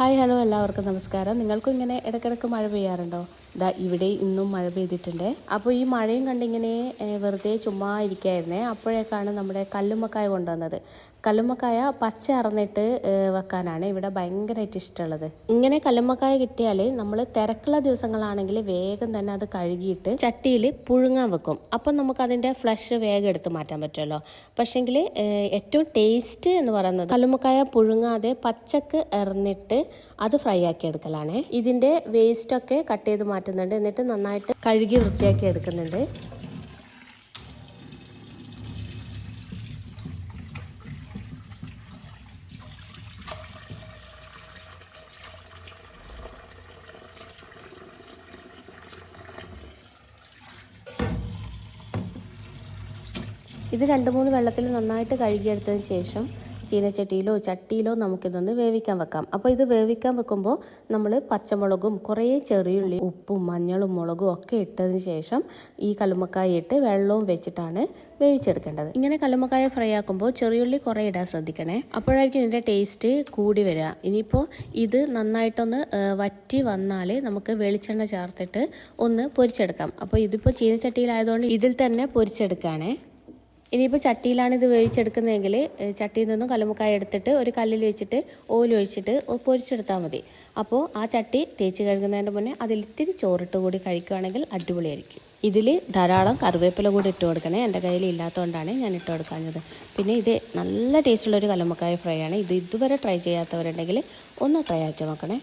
Hi hello എല്ലാവർക്കും നമസ്കാരം. നിങ്ങൾക്കും ഇങ്ങനെ ഇടയ്ക്കിടയ്ക്ക് മഴ പെയ്യാറുണ്ടോ? ഇതാ ഇവിടെ ഇന്നും മഴ പെയ്തിട്ടുണ്ട്. അപ്പോൾ ഈ മഴയും കണ്ടിങ്ങനെ വെറുതെ ചുമ്മാ ഇരിക്കായിരുന്നേ. അപ്പോഴേക്കാണ് നമ്മുടെ കല്ലുമ്മക്കായ കൊണ്ടുവന്നത്. കല്ലുമ്മക്കായ പച്ച അറന്നിട്ട് വെക്കാനാണ് ഇവിടെ ഭയങ്കരമായിട്ട് ഇഷ്ടമുള്ളത്. ഇങ്ങനെ കല്ലുമ്മക്കായ കിട്ടിയാൽ നമ്മൾ തിരക്കുള്ള ദിവസങ്ങളാണെങ്കിൽ വേഗം തന്നെ അത് കഴുകിയിട്ട് ചട്ടിയിൽ പുഴുങ്ങാൻ വെക്കും. അപ്പം നമുക്കതിന്റെ ഫ്ലഷ് വേഗം എടുത്ത് മാറ്റാൻ പറ്റുമല്ലോ. പക്ഷേങ്കിൽ ഏറ്റവും ടേസ്റ്റ് എന്ന് പറയുന്നത് കല്ലുമ്മക്കായ പുഴുങ്ങാതെ പച്ചക്ക് എറിഞ്ഞിട്ട് അത് ഫ്രൈ ആക്കി എടുക്കലാണ്. ഇതിന്റെ വേസ്റ്റൊക്കെ കട്ട് ചെയ്ത് മാറ്റുന്നുണ്ട്. എന്നിട്ട് നന്നായിട്ട് കഴുകി വൃത്തിയാക്കി എടുക്കുന്നുണ്ട്. ഇത് രണ്ട് മൂന്ന് വെള്ളത്തിൽ നന്നായിട്ട് കഴുകിയെടുത്തതിന് ശേഷം ചീനച്ചട്ടിയിലോ ചട്ടിയിലോ നമുക്കിതൊന്ന് വേവിക്കാൻ വെക്കാം. അപ്പോൾ ഇത് വേവിക്കാൻ വെക്കുമ്പോൾ നമ്മൾ പച്ചമുളകും കുറേ ചെറിയുള്ളി ഉപ്പും മഞ്ഞളും മുളകും ഒക്കെ ഇട്ടതിന് ശേഷം ഈ കല്ലുമ്മക്കായ ഇട്ട് വെള്ളവും വെച്ചിട്ടാണ് വേവിച്ചെടുക്കേണ്ടത്. ഇങ്ങനെ കല്ലുമ്മക്കായ ഫ്രൈ ആക്കുമ്പോൾ ചെറിയുള്ളി കുറേ ഇടാൻ ശ്രദ്ധിക്കണേ. അപ്പോഴായിരിക്കും ഇതിന്റെ ടേസ്റ്റ് കൂടി വരിക. ഇനിയിപ്പോൾ ഇത് നന്നായിട്ടൊന്ന് വറ്റി വന്നാൽ നമുക്ക് വെളിച്ചെണ്ണ ചേർത്തിട്ട് ഒന്ന് പൊരിച്ചെടുക്കാം. അപ്പോൾ ഇതിപ്പോൾ ചീനച്ചട്ടിയിലായതുകൊണ്ട് ഇതിൽ തന്നെ പൊരിച്ചെടുക്കുകയാണേ ഇനിയിപ്പോൾ ചട്ടിയിലാണ് ഇത് വേവിച്ചെടുക്കുന്നതെങ്കിൽ ചട്ടിയിൽ നിന്നും കല്ലുമുക്കായ എടുത്തിട്ട് ഒരു കല്ലിൽ വെച്ചിട്ട് ഓയിൽ ഒഴിച്ചിട്ട് പൊരിച്ചെടുത്താൽ മതി. അപ്പോൾ ആ ചട്ടി തേച്ച് കഴുകുന്നതിന്റെ മുന്നേ അതിൽ ഇത്തിരി ചോറിട്ട് കൂടി കഴിക്കുകയാണെങ്കിൽ അടിപൊളിയായിരിക്കും. ഇതിൽ ധാരാളം കറിവേപ്പില കൂടി ഇട്ട് കൊടുക്കണേ എന്റെ കയ്യിൽ ഇല്ലാത്തതുകൊണ്ടാണ് ഞാൻ ഇട്ട് കൊടുക്കാഞ്ഞത്. പിന്നെ ഇത് നല്ല ടേസ്റ്റുള്ളൊരു കല്ലുമുക്കായ ഫ്രൈ ആണ്. ഇത് ഇതുവരെ ട്രൈ ചെയ്യാത്തവരുണ്ടെങ്കിൽ ഒന്ന് ട്രൈ ആക്കി നോക്കണേ.